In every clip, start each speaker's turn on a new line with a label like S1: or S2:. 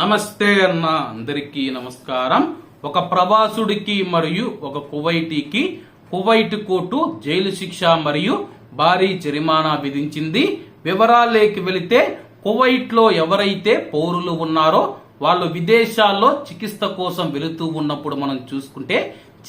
S1: నమస్తే అన్న అందరికీ నమస్కారం. ఒక ప్రవాసుడికి మరియు ఒక కువైటీకి కువైట్ కోర్టు జైలు శిక్ష మరియు భారీ జరిమానా విధించింది. వివరాలేకి వెళితే కువైట్లో ఎవరైతే పౌరులు ఉన్నారో వాళ్ళు విదేశాల్లో చికిత్స కోసం వెళుతూ ఉన్నప్పుడు మనం చూసుకుంటే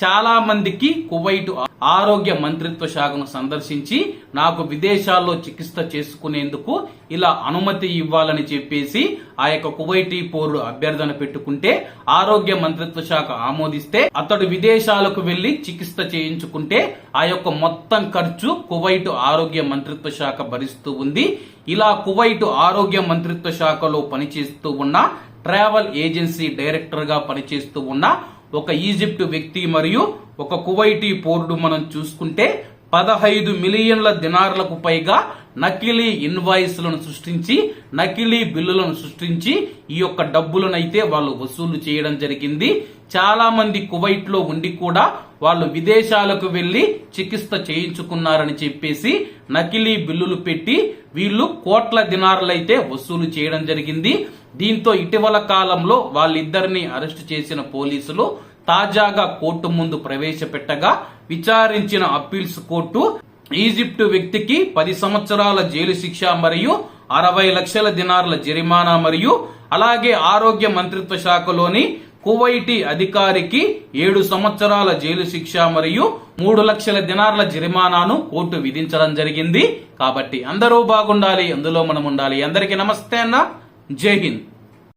S1: చాలా మందికి కువైట్ ఆరోగ్య మంత్రిత్వ శాఖను సందర్శించి నాకు విదేశాల్లో చికిత్స చేసుకునేందుకు ఇలా అనుమతి ఇవ్వాలని చెప్పేసి ఆ యొక్క కువైటీ పౌరుడు అభ్యర్థన పెట్టుకుంటే ఆరోగ్య మంత్రిత్వ శాఖ ఆమోదిస్తే అతడు విదేశాలకు వెళ్ళి చికిత్స చేయించుకుంటే ఆ యొక్క మొత్తం ఖర్చు కువైట్ ఆరోగ్య మంత్రిత్వ శాఖ భరిస్తూ ఉంది. ఇలా కువైట్ ఆరోగ్య మంత్రిత్వ శాఖలో పనిచేస్తూ ఉన్న ట్రావెల్ ఏజెన్సీ డైరెక్టర్గా పనిచేస్తూ ఉన్న ఒక ఈజిప్ట్ వ్యక్తి మరియు ఒక కువైటీ పోర్డు మనం చూసుకుంటే పదహైదు మిలియన్ల దినార్లకు పైగా నకిలీ ఇన్వాయిస్లను సృష్టించి నకిలీ బిల్లులను సృష్టించి ఈ యొక్క డబ్బులనైతే వాళ్ళు వసూలు చేయడం జరిగింది. చాలా మంది కువైట్లో ఉండి కూడా వాళ్ళు విదేశాలకు వెళ్ళి చికిత్స చేయించుకున్నారని చెప్పేసి నకిలీ బిల్లులు పెట్టి వీళ్ళు కోట్ల దినారులైతే వసూలు చేయడం జరిగింది. దీంతో ఇటీవల కాలంలో వాళ్ళిద్దరిని అరెస్ట్ చేసిన పోలీసులు తాజాగా కోర్టు ముందు ప్రవేశపెట్టగా విచారించిన అప్పీల్స్ కోర్టు ఈజిప్టు వ్యక్తికి పది సంవత్సరాల జైలు శిక్ష మరియు అరవై లక్షల దినార్ల జరిమానా మరియు అలాగే ఆరోగ్య మంత్రిత్వ శాఖలోని కువైటీ అధికారికి ఏడు సంవత్సరాల జైలు శిక్ష మరియు మూడు లక్షల దినార్ల జరిమానాను కోర్టు విధించడం జరిగింది. కాబట్టి అందరూ బాగుండాలి. అందులో మనం ఉండాలి. అందరికీ నమస్తే అన్న. జై హింద్.